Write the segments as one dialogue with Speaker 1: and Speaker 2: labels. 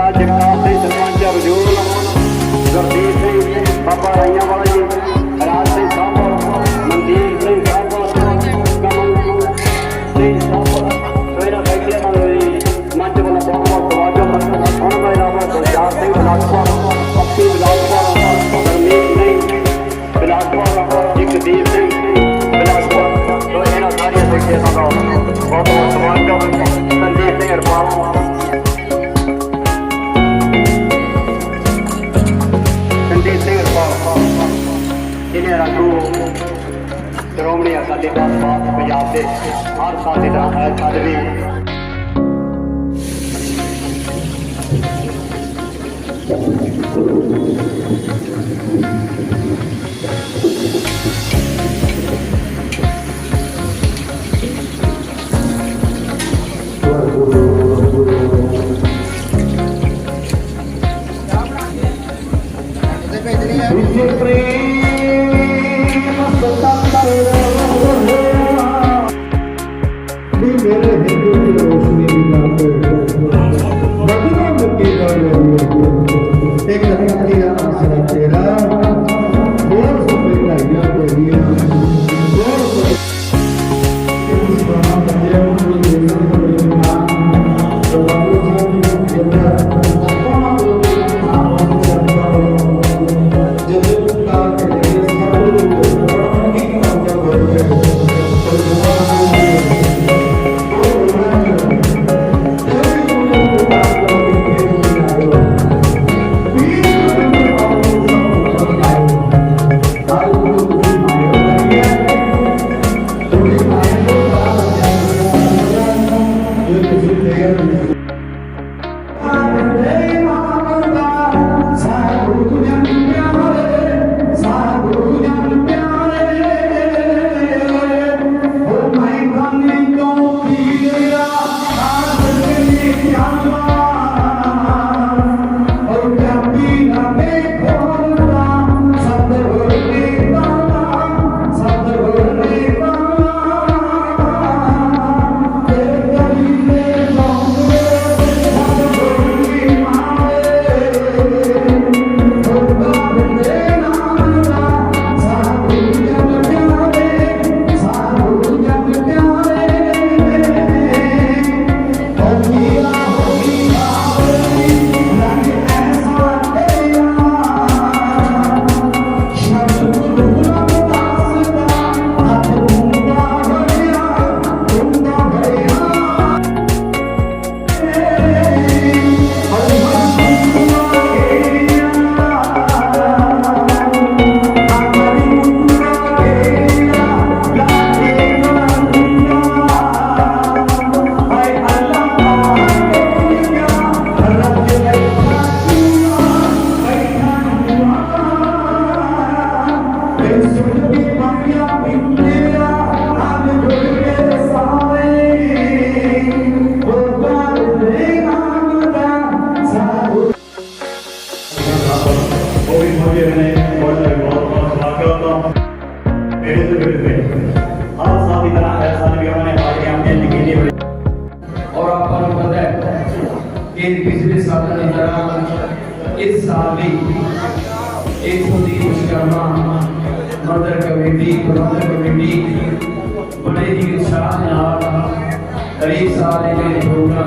Speaker 1: ਸਰਦਾਰ ਜਗਤਾਰ ਸਿੰਘ ਸਰਪੰਚ ਰਜੂਲ ਗੁਰਦੀਪ ਸਿੰਘ ਬਾਬਾ ਰਾਈਆਂ ਵਾਲਾ ਜੀ। ਸ਼੍ਰੋਮਣੀ ਅਕਾਲੀ ਪੰਜਾਬ ਦੇ ਹਰ ਸਾਲ ਦੀ ਹੈ ਸਾਲ ਵੀ
Speaker 2: ਮੇਰੇ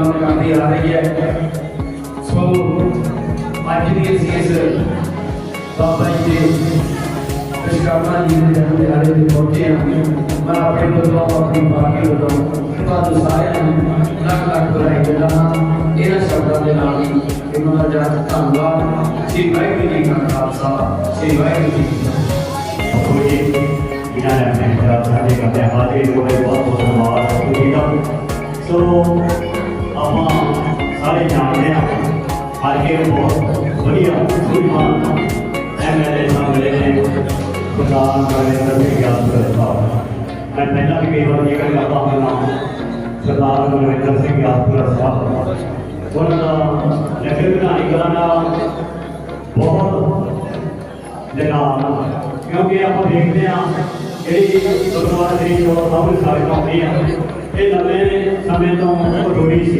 Speaker 3: ਜਿਹੜੇ ਪ੍ਰੋਗਰਾਮ ਕਰਦੀ ਆ ਰਹੀ ਹੈ। ਸੋ, ਅੱਜ ਦੀ ਅਸੀਂ ਇਸ ਬਾਬਾ ਜੀ ਦੇ ਵਿਸ਼ਵਕਰਮਾ ਜੀ ਦੇ ਜਨਮ ਦਿਹਾੜੇ ਤੇ ਪਹੁੰਚੇ ਹਾਂ। ਮੈਂ ਆਪਣੇ ਵੱਲੋਂ, ਆਪਣੀ ਪਾਰਟੀ ਵੱਲੋਂ ਤੁਹਾਨੂੰ ਸਾਰਿਆਂ ਨੂੰ ਲੱਖ ਲੱਖ ਵਧਾਈ ਦਿੰਦਾ ਹਾਂ। ਇਹਨਾਂ ਸ਼ਬਦਾਂ ਦੇ ਨਾਲ ਹੀ ਇਹਨਾਂ ਦਾ ਜਨ ਧੰਨਵਾਦ। ਸ੍ਰੀ ਵਾਹਿਗੁਰੂ ਜੀ ਕਾ ਖਾਲਸਾ, ਸ੍ਰੀ ਵਾਹਿਗੁਰੂ ਜੀ ਕੀ ਫਤਿਹ।
Speaker 4: ਕੋਈ ਇਹਨਾਂ ਨੇ ਆਪਣੇ ਖਿਆਲ ਸਾਡੇ ਕਰਦੇ ਹਾਜ਼ਰੀ ਹੋਏ ਬਹੁਤ ਬਹੁਤ ਧੰਨਵਾਦ। ਜੀ ਦਾ ਸੋ ਆਪਾਂ ਸਾਰੇ ਜਾਣਦੇ ਹਾਂ ਹਲਕੇ ਨੂੰ ਬਹੁਤ ਵਧੀਆ ਸੁਭਾਨ ਐਮਐਲਏ ਸਾਹਿਬ ਮਿਲੇ ਨੇ ਪ੍ਰਧਾਨ ਨਰਿੰਦਰ ਸਿੰਘ ਯਾਦਵ ਸਾਹਿਬ ਮੈਂ ਪਹਿਲਾਂ ਵੀ ਕਈ ਵਾਰ ਇਹ ਗੱਲ ਕਰਦਾ ਹਾਂ ਸਰਦਾਰ ਨਰਿੰਦਰ ਸਿੰਘ ਯਾਦਵ ਸਾਹਿਬ ਉਹਨਾਂ ਦਾ ਨਗਰ ਵਿਧਾਨੀ ਕਰਾਂ ਦਾ ਬਹੁਤ ਜਨਾਬ ਕਿਉਂਕਿ ਆਪਾਂ ਦੇਖਦੇ ਹਾਂ ਜਿਹੜੀ ਗੁਰਦੁਆਰਾ ਸ੍ਰੀ ਚੋਰ ਸਾਹਿਬ ਦੀ ਆਉਂਦੀ ਆ। ਇਹ ਨਵੇਂ ਸਮੇਂ ਤੋਂ ਜ਼ਰੂਰੀ ਸੀ।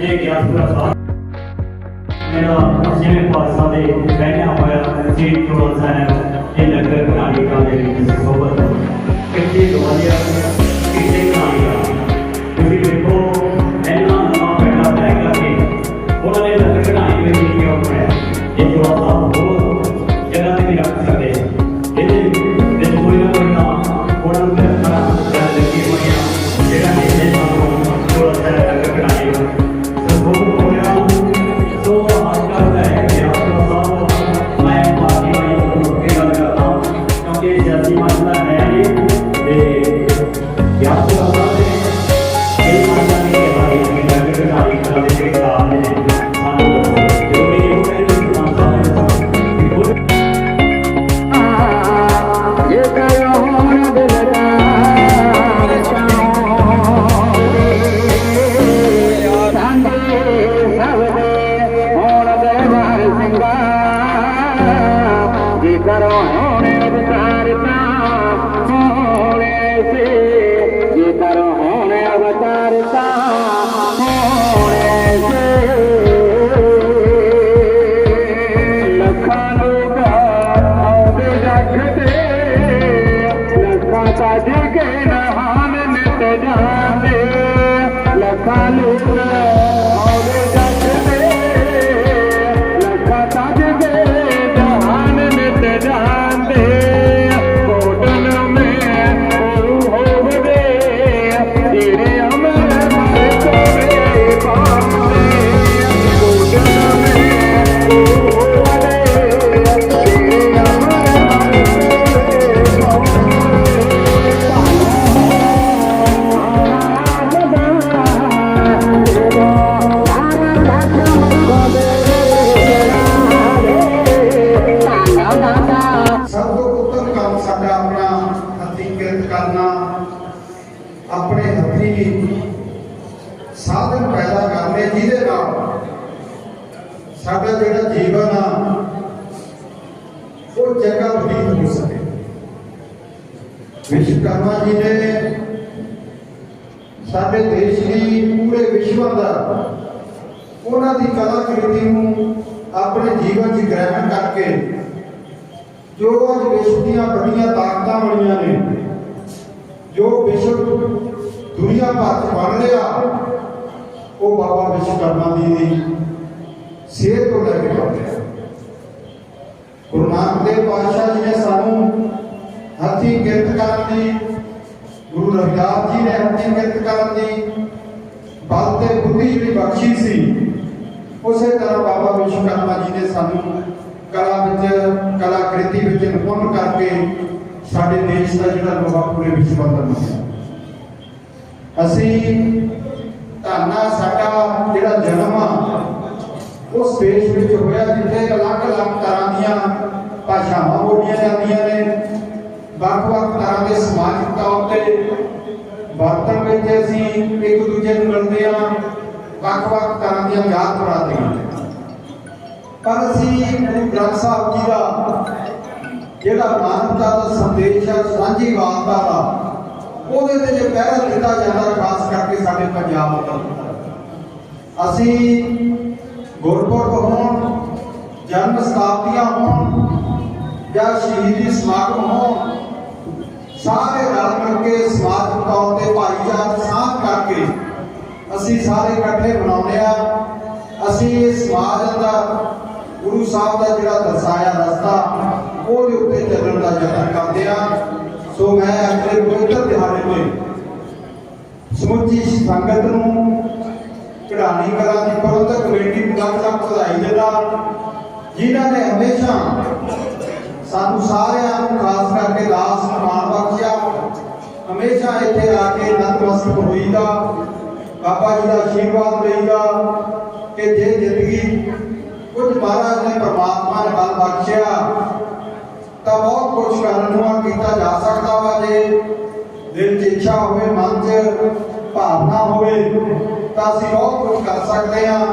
Speaker 4: ਇਹ ਗਿਆਸਪੁਰਾ ਸਾਹਿਬ ਮੇਰਾ ਜਿਵੇਂ ਪਾਸਾ ਦੇ ਰਹਿਣਾ ਹੋਇਆ ਜੀ ਚੋਰ ਸਾਹਿਬ, ਇਹ ਲੰਗਰ ਕਹਾਣੀ ਦੇ ਵਿੱਚ ਸੋਬਤ ਕਿੱਥੇ ਗਵਾਲੀਆ ਕਿੱਥੇ ਕਹਾਣੀ ਤੁਸੀਂ ਦੇਖੋ ਇਹਨਾਂ ਨਵਾਂ ਪੈਦਾ ਤੈਅ ਕਰਕੇ ਉਹਨਾਂ ਨੇ ਲੰਗਰ ਕਢਾਈ ਵਿੱਚ ਕੀ ਹੋਇਆ ਇਹ ਜੋ
Speaker 5: ਸਾਡੇ ਦੇਸ਼ ਦੀ ਪੂਰੇ ਵਿਸ਼ਵ ਦਾ ਉਹਨਾਂ ਦੀ ਕਲਾਕ੍ਰਿਤੀ ਨੂੰ ਆਪਣੇ ਜੀਵਨ 'ਚ ਗ੍ਰਹਿਣ ਕਰਕੇ ਜੋ ਅੱਜ ਵਿਸ਼ਵ ਦੀਆਂ ਵੱਡੀਆਂ ਤਾਕਤਾਂ ਬਣੀਆਂ ਨੇ, ਜੋ ਵਿਸ਼ਵ ਦੁਨੀਆ ਭਰ 'ਚ ਬਣ ਰਿਹਾ, ਉਹ ਬਾਬਾ ਵਿਸ਼ਵਕਰਮਾ ਜੀ ਦੀ ਸਿਹਤ ਤੋਂ ਲੈ ਕੇ ਬਣ ਰਿਹਾ। ਗੁਰੂ ਨਾਨਕ ਦੇਵ ਪਾਤਸ਼ਾਹ ਜੀ ਨੇ ਸਾਨੂੰ ਹੱਥੀਂ ਕਿਰਤ ਕਰਨ ਦੀ ਗੁਰੂ ਰਵਿਦਾਸ ਜੀ ਨੇ ਹੱਥੀਂ ਕਿਰਤ ਕਰਨ ਦੀ ਬਲ ਤੇ ਬੁੱਧੀ ਜਿਹੜੀ ਬਖਸ਼ੀ ਸੀ, ਉਸੇ ਤਰ੍ਹਾਂ ਬਾਬਾ ਵਿਸ਼ਵਕਰਮਾ ਜੀ ਨੇ ਸਾਨੂੰ ਕਲਾ ਵਿੱਚ, ਕਲਾਕ੍ਰਿਤੀ ਵਿੱਚ ਨਿਪੁੰਨ ਕਰਕੇ ਸਾਡੇ ਦੇਸ਼ ਦਾ ਜਿਹੜਾ ਲੋਹਾ ਪੂਰੇ ਵਿਸ਼ਵ ਅੰਦਰ ਮੰਨਿਆ ਅਸੀਂ ਧੰਨਾ ਸਾਡਾ ਜਿਹੜਾ ਜਨਮ ਆ, ਉਸ ਦੇਸ਼ ਵਿੱਚ ਹੋਇਆ ਜਿੱਥੇ ਅਲੱਗ-ਅਲੱਗ ਤਰ੍ਹਾਂ ਦੀਆਂ ਭਾਸ਼ਾਵਾਂ ਬੋਲੀਆਂ ਜਾਂਦੀਆਂ ਨੇ, ਵੱਖ-ਵੱਖ ਤਰ੍ਹਾਂ ਦੇ ਸਮਾਜਿਕ ਤੌਰ ਤੇ ਵਰਤਨ ਵਿੱਚ ਅਸੀਂ ਇੱਕ ਦੂਜੇ ਨੂੰ ਮਿਲਦੇ ਆ, ਵੱਖ-ਵੱਖ ਤਰ੍ਹਾਂ ਦੀਆਂ ਜਾਤ ਬਰਾਦਰੀਆਂ ਪਰ ਅਸੀਂ ਗੁਰੂ ਗ੍ਰੰਥ ਸਾਹਿਬ ਜੀ ਦਾ ਜਿਹੜਾ ਮਾਨਵਤਾ ਦਾ ਸੰਦੇਸ਼ ਹੈ ਸਾਂਝੀ ਵਾਰਤਾ ਦਾ, ਉਹਦੇ ਤੇ ਜੇ ਪਹਿਰਾ ਦਿੱਤਾ ਜਾਂਦਾ, ਖਾਸ ਕਰਕੇ ਸਾਡੇ ਪੰਜਾਬ ਦਾ ਅਸੀਂ ਗੁਰਪੁਰਬ ਹੋਣ, ਜਨਮ ਸ਼ਤਾਬਦੀਆਂ ਹੋਣ ਜਾਂ ਸ਼ਹੀਦੀ ਸਮਾਗਮ ਹੋਣ ਸਾਰੇ ਰਲ ਮਿਲ ਕੇ ਸਮਾਜਿਕ ਤੌਰ ਤੇ ਭਾਈਚਾਰਕ ਸਾਂਝ ਕਰਕੇ ਅਸੀਂ ਸਾਰੇ ਇਕੱਠੇ ਬਣਾਉਂਦੇ ਆ ਅਸੀਂ ਇਹ ਸਮਾਜ ਦਾ ਗੁਰੂ ਸਾਹਿਬ ਦਾ ਜਿਹੜਾ ਦਰਸਾਇਆ ਰਸਤਾ, ਉਹਦੇ ਉੱਤੇ ਚੱਲਣ ਦਾ ਯਤਨ ਕਰਦੇ ਆ ਸੋ ਮੈਂ ਅਗਲੇ ਪਵਿੱਤਰ ਦਿਹਾੜੇ ਤੇ ਸਮੁੱਚੀ ਸੰਗਤ ਨੂੰ ਕਢਾਣੀ ਕਰਾਂ ਦੀ ਪ੍ਰਬੰਧਕ ਕਮੇਟੀ ਨੂੰ ਵਧਾਈ ਦਿੰਦਾ, ਜਿਨ੍ਹਾਂ ਨੇ ਹਮੇਸ਼ਾ ਸਾਨੂੰ ਸਾਰਿਆਂ ਨੂੰ ਖਾਸ ਕਰਕੇ ਦਾਸ ਮਾਣ ਬਖਸ਼ਿਆ। ਹਮੇਸ਼ਾ ਇੱਥੇ ਆ ਕੇ ਨਤਮਸਤਕ ਹੋਈਦਾ ਬਾਬਾ ਜੀ ਦਾ ਆਸ਼ੀਰਵਾਦ ਲਈਦਾ ਕਿ ਜੇ ਜ਼ਿੰਦਗੀ ਕੁਝ ਮਹਾਰਾਜ ਨੇ ਪਰਮਾਤਮਾ ਨੇ ਬਲ ਬਖਸ਼ਿਆ, ਤਾਂ ਬਹੁਤ ਕੁਝ ਕਰਨ ਨੂੰ ਕੀਤਾ ਜਾ ਸਕਦਾ ਵਾ ਜੇ। ਦਿਲ 'ਚ ਇੱਛਾ ਹੋਵੇ, ਮਨ 'ਚ ਭਾਵਨਾ ਹੋਵੇ, ਤਾਂ ਅਸੀਂ ਬਹੁਤ ਕੁਝ ਕਰ ਸਕਦੇ ਹਾਂ।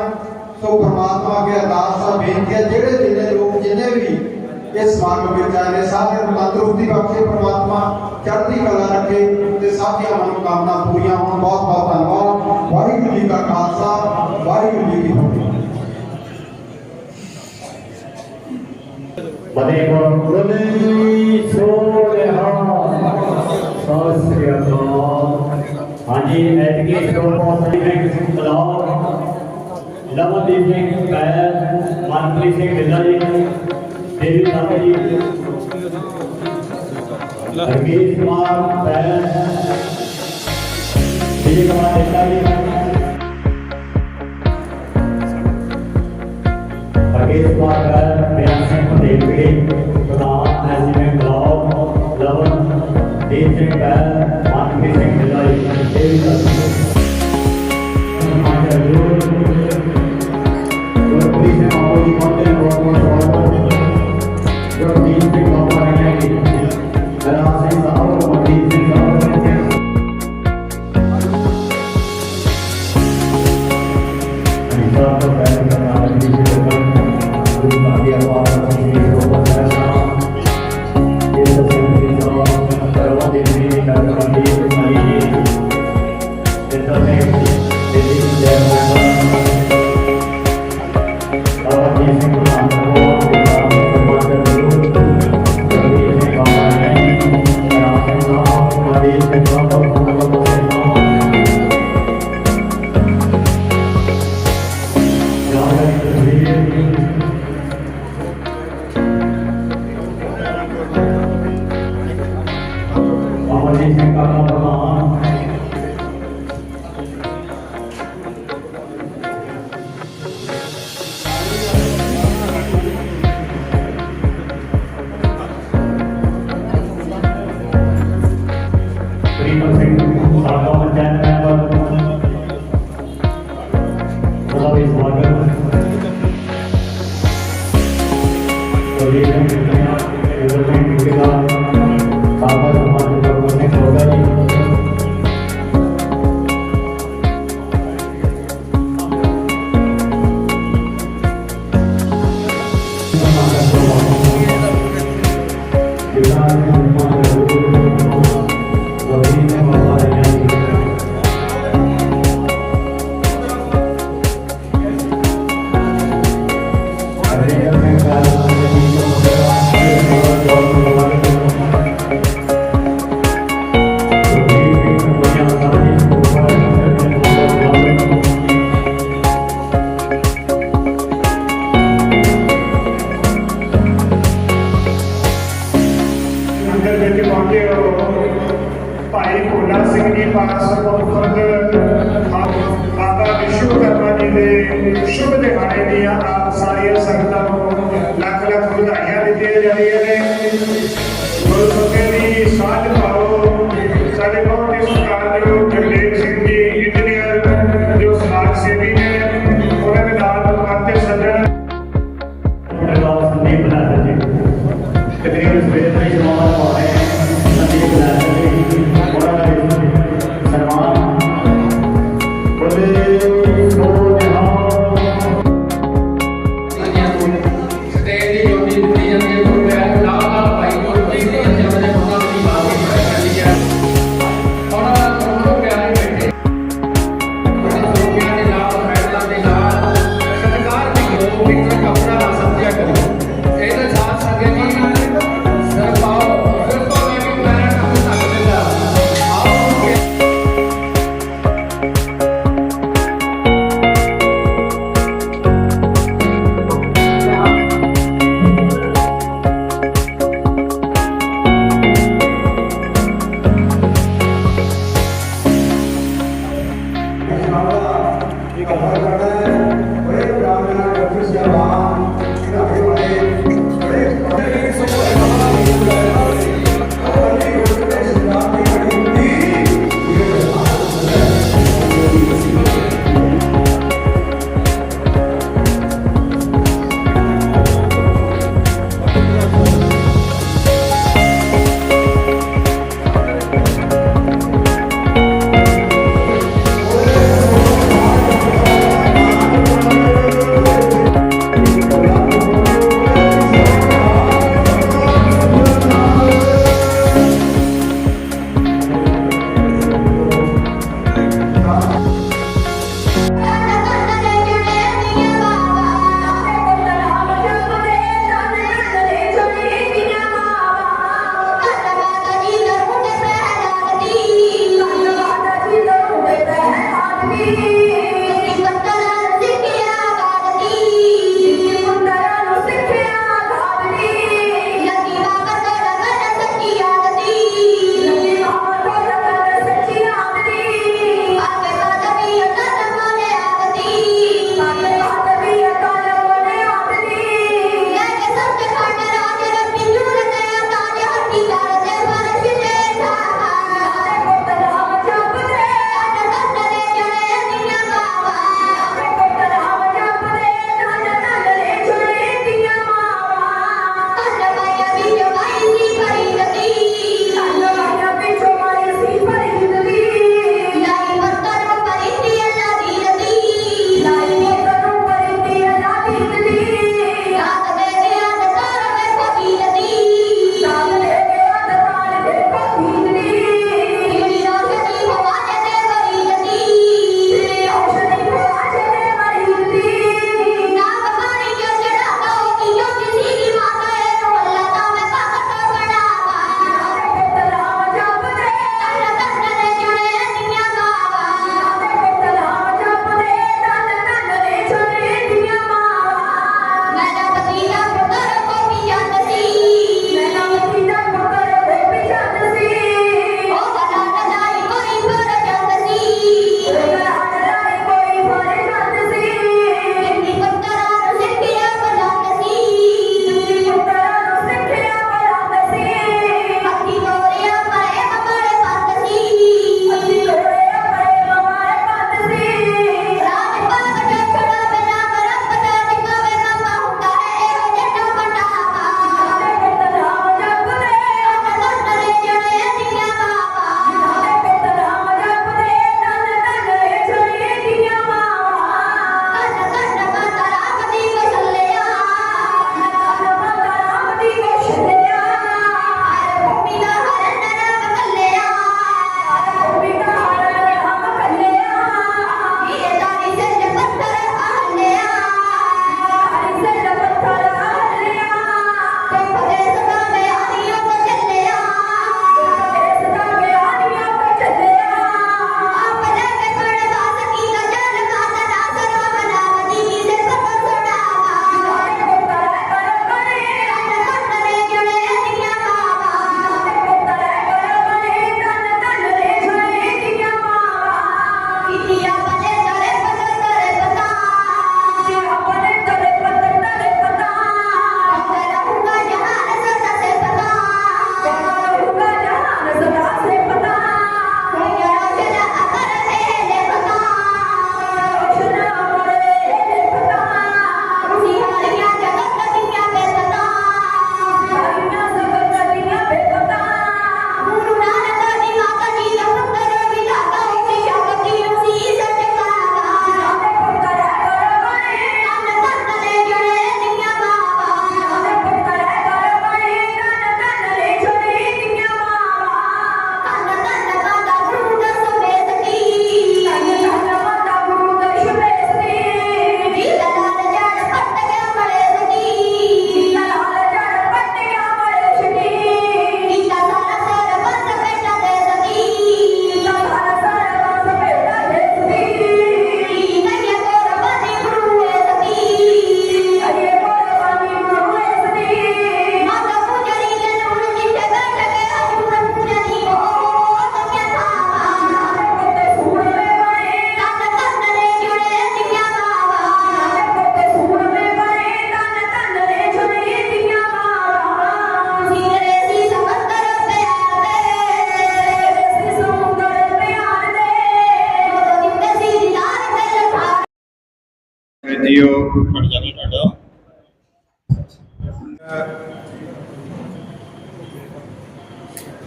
Speaker 5: ਸੋ ਪਰਮਾਤਮਾ ਅੱਗੇ ਅਰਦਾਸ ਆ, ਬੇਨਤੀ ਹੈ ਜਿਹੜੇ ਜਿੰਨੇ ਲੋਕ, ਜਿੰਨੇ ਵੀ
Speaker 2: ਇਸ ਸਮਾਗਮ ਵਿੱਚ ਆਏ ਨੇ ਸਾਰਿਆਂ ਨੂੰ ਤੰਦਰੁਸਤੀ ਬਖਸ਼ੇ ਪ੍ਰਮਾਤਮਾ ਚੜ੍ਹਦੀ ਕਲਾ ਰੱਖੇ ਤੇ ਸਭ ਦੀਆਂ ਮਨੋਕਾਮਨਾ ਪੂਰੀਆਂ ਹੋਣ ਬਹੁਤ ਬਹੁਤ ਧੰਨਵਾਦ ਵਾਹਿਗੁਰੂ ਜੀ ਕਾ ਖਾਲਸਾ ਵਾਹਿਗੁਰੂ ਜੀ ਕੀ ਫਤਿਹ
Speaker 4: ਬਦੇ ਕੋਲੇ ਸੋਹਣਾ ਸਤਿ ਸ੍ਰੀ ਅਕਾਲ ਹਾਂਜੀ ਐਤਕੀ ਸਟੋਰ ਪਹੁੰਚੀ ਬੈਂਕ ਬਲਾਉ ਲਵਨਦੀਪ ਸਿੰਘ ਕਾਇਰ ਮਨਪ੍ਰੀਤ ਸਿੰਘ ਬਿੱਲਾ ਜੀ ਦੇਵੀ ਸਾਹਿਬ ਜੀ ਰਕੇਸ਼ ਕੁਮਾਰ ਪੈਰ ਵਿਜੇ ਕੁਮਾਰ ਦੇਸਾ ਜੀ ਰਕੇਸ਼ ਕੁਮਾਰ ਪੈਰ ਬਿਆਨ ਸਿੰਘ ਪਟੇਲ ਵਿਗੇ ਪ੍ਰਧਾਨ ਐਸਜੀਐਮ ਬਲਾਕ ਲਵਨ ਦੇਵ ਸਿੰਘ ਪੈਰ ਮਨਪ੍ਰੀਤ ਸਿੰਘ ਬਿੱਲਾ ਜੀ ਦੇਵੀ ਸਾਹਿਬ ਅਮਰਜੀਤ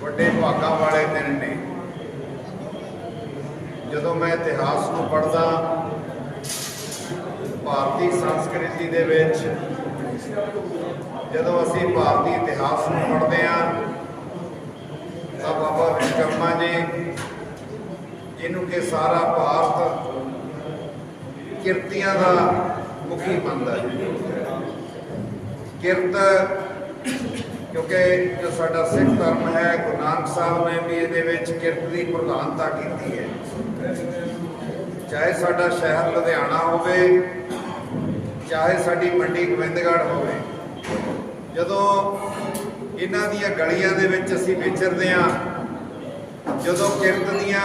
Speaker 6: ਵੱਡੇ ਭਾਗਾਂ ਵਾਲੇ ਦਿਨ ਨੇ। ਜਦੋਂ ਮੈਂ ਇਤਿਹਾਸ ਨੂੰ ਪੜ੍ਹਦਾ, ਭਾਰਤੀ ਸੰਸਕ੍ਰਿਤੀ ਦੇ ਵਿੱਚ, ਜਦੋਂ ਅਸੀਂ ਭਾਰਤੀ ਇਤਿਹਾਸ ਨੂੰ ਪੜ੍ਹਦੇ ਹਾਂ, ਤਾਂ ਬਾਬਾ ਵਿਸ਼ਵਕਰਮਾ ਜੀ, ਜਿਹਨੂੰ ਕਿ ਸਾਰਾ ਭਾਰਤ ਕਿਰਤੀਆਂ ਦਾ ਮੁਖੀ ਮੰਨਦਾ ਹੈ। ਕਿਰਤ ਕਿਉਂਕਿ ਜੋ ਸਾਡਾ ਸਿੱਖ ਧਰਮ ਹੈ, ਗੁਰੂ ਨਾਨਕ ਸਾਹਿਬ ਨੇ ਵੀ ਇਹਦੇ ਵਿੱਚ ਕਿਰਤ ਦੀ ਪ੍ਰਧਾਨਤਾ ਕੀਤੀ ਹੈ। ਚਾਹੇ ਸਾਡਾ ਸ਼ਹਿਰ ਲੁਧਿਆਣਾ ਹੋਵੇ, ਚਾਹੇ ਸਾਡੀ ਮੰਡੀ ਗੋਬਿੰਦਗੜ੍ਹ ਹੋਵੇ, ਜਦੋਂ ਇਹਨਾਂ ਦੀਆਂ ਗਲੀਆਂ ਦੇ ਵਿੱਚ ਅਸੀਂ ਵਿਚਰਦੇ ਹਾਂ, ਜਦੋਂ ਕਿਰਤ ਦੀਆਂ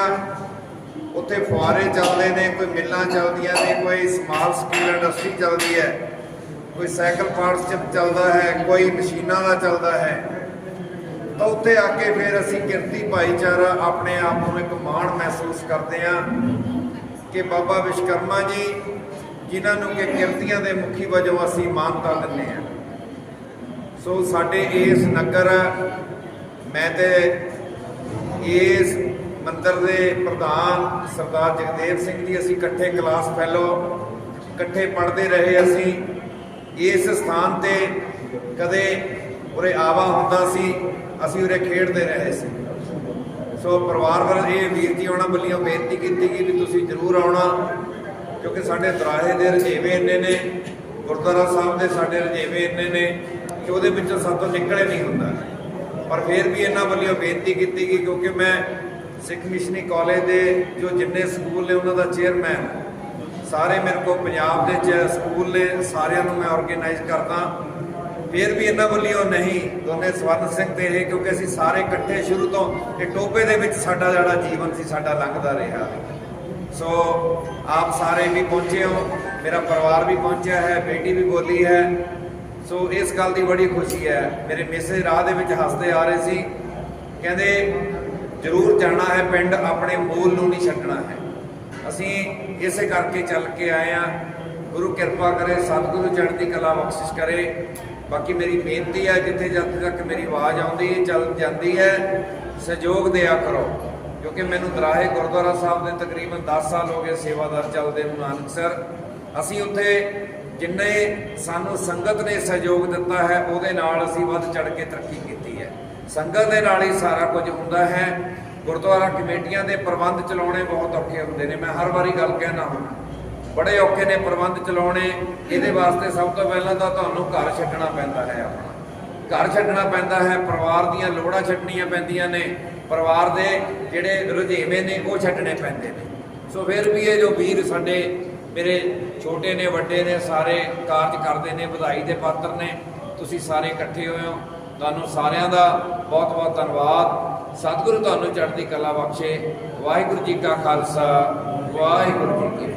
Speaker 6: ਉੱਥੇ ਫੁਆਰੇ ਚੱਲਦੇ ਨੇ, ਕੋਈ ਮਿੱਲਾਂ ਚੱਲਦੀਆਂ ਨੇ, ਕੋਈ ਸਮਾਲ ਸਕੇਲ ਇੰਡਸਟਰੀ ਚੱਲਦੀ ਹੈ ਕੋਈ ਸਾਈਕਲ ਪਾਰਟਸ ਚੱਲਦਾ ਹੈ, ਕੋਈ ਮਸ਼ੀਨਾਂ ਦਾ ਚੱਲਦਾ ਹੈ, ਤਾਂ ਉੱਥੇ ਆ ਕੇ ਫਿਰ ਅਸੀਂ ਕਿਰਤੀ ਭਾਈਚਾਰਾ ਆਪਣੇ ਆਪ ਨੂੰ ਇੱਕ ਮਾਣ ਮਹਿਸੂਸ ਕਰਦੇ ਹਾਂ ਕਿ ਬਾਬਾ ਵਿਸ਼ਕਰਮਾ ਜੀ, ਜਿਨ੍ਹਾਂ ਨੂੰ ਕਿ ਕਿਰਤੀਆਂ ਦੇ ਮੁਖੀ ਵਜੋਂ ਅਸੀਂ ਮਾਨਤਾ ਦਿੰਦੇ ਹਾਂ। ਸੋ ਸਾਡੇ ਇਸ ਨਗਰ, ਮੈਂ ਤੇ ਇਸ ਮੰਦਰ ਦੇ ਪ੍ਰਧਾਨ ਸਰਦਾਰ ਜਗਦੇਵ ਸਿੰਘ ਜੀ, ਅਸੀਂ ਇਕੱਠੇ ਕਲਾਸ ਫੈਲੋ ਇਕੱਠੇ ਪੜ੍ਹਦੇ ਰਹੇ ਅਸੀਂ। ਇਸ ਸਥਾਨ ਤੇ ਕਦੇ ਉਰੇ ਆਵਾ ਹੁੰਦਾ ਸੀ, ਅਸੀਂ ਉਰੇ ਖੇਡਦੇ ਰਹੇ ਸੀ। ਸੋ ਪਰਿਵਾਰ ਵੱਲ ਇਹ ਵੀਰ ਜੀ ਉਹਨਾਂ ਵੱਲੋਂ ਬੇਨਤੀ ਕੀਤੀ ਗਈ ਵੀ ਤੁਸੀਂ ਜ਼ਰੂਰ ਆਉਣਾ, ਕਿਉਂਕਿ ਸਾਡੇ ਦਰਾਹੇ ਦੇ ਰਜੇਵੇ ਇੰਨੇ ਨੇ, ਗੁਰਦੁਆਰਾ ਸਾਹਿਬ ਦੇ ਸਾਡੇ ਰਜੇਵੇ ਇੰਨੇ ਨੇ ਕਿ ਉਹਦੇ ਵਿੱਚੋਂ ਸਾਤੋਂ ਨਿਕਲੇ ਨਹੀਂ ਹੁੰਦਾ। ਪਰ ਫਿਰ ਵੀ ਇਹਨਾਂ ਵੱਲੋਂ ਬੇਨਤੀ ਕੀਤੀ ਗਈ, ਕਿਉਂਕਿ ਮੈਂ ਸਿੱਖ ਮਿਸ਼ਨਰੀ ਕਾਲਜ ਦੇ ਜੋ ਜਿੰਨੇ ਸਕੂਲ ਨੇ ਉਹਨਾਂ ਦਾ ਚੇਅਰਮੈਨ ਸਾਰੇ ਮੇਰੇ ਕੋਲ ਪੰਜਾਬ ਦੇ ਚ ਸਕੂਲ ਨੇ ਸਾਰਿਆਂ ਨੂੰ ਮੈਂ ਆਰਗੇਨਾਈਜ਼ ਕਰਦਾ। ਫਿਰ ਵੀ ਇਹਨਾਂ ਵੱਲੋਂ ਨਹੀਂ, ਦੋਨੇ ਸਵਰਨ ਸਿੰਘ ਤੇ ਇਹ, ਕਿਉਂਕਿ ਅਸੀਂ ਸਾਰੇ ਇਕੱਠੇ ਸ਼ੁਰੂ ਤੋਂ ਇਹ ਟੋਪੇ ਦੇ ਵਿੱਚ ਸਾਡਾ ਜਿਹੜਾ ਜੀਵਨ ਸੀ, ਸਾਡਾ ਲੰਘਦਾ ਰਿਹਾ। ਸੋ ਆਪ ਸਾਰੇ ਵੀ ਪਹੁੰਚੇ ਹੋ, ਮੇਰਾ ਪਰਿਵਾਰ ਵੀ ਪਹੁੰਚਿਆ ਹੈ, ਬੇਟੀ ਵੀ ਬੋਲੀ ਹੈ। ਸੋ ਇਸ ਗੱਲ ਦੀ ਬੜੀ ਖੁਸ਼ੀ ਹੈ। ਮੇਰੇ ਮਿਸੇ ਰਾਹ ਦੇ ਵਿੱਚ ਹੱਸਦੇ ਆ ਰਹੇ ਸੀ। ਕਹਿੰਦੇ, ਜ਼ਰੂਰ ਜਾਣਾ ਹੈ, ਪਿੰਡ ਆਪਣੇ ਮੂਲ ਨੂੰ ਨਹੀਂ ਛੱਡਣਾ ਹੈ। ਅਸੀਂ ਇਸੇ ਕਰਕੇ ਚੱਲ ਕੇ ਆਏ ਆ ਗੁਰੂ ਕਿਰਪਾ ਕਰੇ, ਸਤਿਗੁਰੂ ਚੜ੍ਹਦੀ ਕਲਾ ਬਖਸ਼ਿਸ਼ ਕਰੇ। ਬਾਕੀ ਮੇਰੀ ਬੇਨਤੀ ਹੈ, ਜਿੱਥੇ ਜਦ ਤੱਕ ਮੇਰੀ ਆਵਾਜ਼ ਆਉਂਦੀ ਹੈ ਚੱਲ ਜਾਂਦੀ ਹੈ। ਸਹਿਯੋਗ ਦਿਆ ਕਰੋ। ਕਿਉਂਕਿ ਮੈਨੂੰ ਦਰਾਹੇ ਗੁਰਦੁਆਰਾ ਸਾਹਿਬ ਦੇ ਤਕਰੀਬਨ 10 ਸਾਲ ਹੋ ਗਏ ਸੇਵਾਦਾਰ ਚੱਲਦੇ ਨੂੰ ਨਾਨਕਸਰ ਅਸੀਂ ਉੱਥੇ ਜਿੰਨੇ ਸਾਨੂੰ ਸੰਗਤ ਨੇ ਸਹਿਯੋਗ ਦਿੱਤਾ ਹੈ, ਉਹਦੇ ਨਾਲ ਅਸੀਂ ਵੱਧ ਚੜ ਕੇ ਤਰੱਕੀ ਕੀਤੀ ਹੈ। ਸੰਗਤ ਦੇ ਨਾਲ ਹੀ ਸਾਰਾ ਕੁਝ ਹੁੰਦਾ ਹੈ। ਗੁਰਦੁਆਰਾ ਕਮੇਟੀਆਂ ਦੇ ਪ੍ਰਬੰਧ ਚਲਾਉਣੇ ਬਹੁਤ ਔਖੇ ਹੁੰਦੇ ਨੇ। ਮੈਂ ਹਰ ਵਾਰੀ ਗੱਲ ਕਹਿਣਾ ਹੁਣ ਬੜੇ ਔਖੇ ਨੇ ਪ੍ਰਬੰਧ ਚਲਾਉਣੇ। ਇਹਦੇ ਵਾਸਤੇ ਸਭ ਤੋਂ ਪਹਿਲਾਂ ਤਾਂ ਤੁਹਾਨੂੰ ਘਰ ਛੱਡਣਾ ਪੈਂਦਾ ਹੈ ਆਪਣਾ। ਘਰ ਛੱਡਣਾ ਪੈਂਦਾ ਹੈ, ਪਰਿਵਾਰ ਦੀਆਂ ਲੋੜਾਂ ਛੱਡਣੀਆਂ ਪੈਂਦੀਆਂ ਨੇ। ਪਰਿਵਾਰ ਦੇ ਜਿਹੜੇ ਰੁਝੇਵੇਂ ਨੇ, ਉਹ ਛੱਡਣੇ ਪੈਂਦੇ ਨੇ। ਸੋ ਫਿਰ ਵੀ ਇਹ ਜੋ ਵੀਰ ਸਾਡੇ ਮੇਰੇ ਛੋਟੇ ਨੇ, ਵੱਡੇ ਨੇ, ਸਾਰੇ ਕਾਰਜ ਕਰਦੇ ਨੇ, ਵਧਾਈ ਦੇ ਪਾਤਰ ਨੇ, ਤੁਸੀਂ ਸਾਰੇ ਇਕੱਠੇ ਹੋਏ ਹੋ। ਤੁਹਾਨੂੰ ਸਾਰਿਆਂ ਦਾ ਬਹੁਤ ਬਹੁਤ ਧੰਨਵਾਦ। ਸਤਿਗੁਰੂ ਤੁਹਾਨੂੰ ਚੜ੍ਹਦੀ ਕਲਾ ਬਖਸ਼ੇ। ਵਾਹਿਗੁਰੂ ਜੀ ਕਾ ਖਾਲਸਾ ਵਾਹਿਗੁਰੂ ਜੀ ਕੀ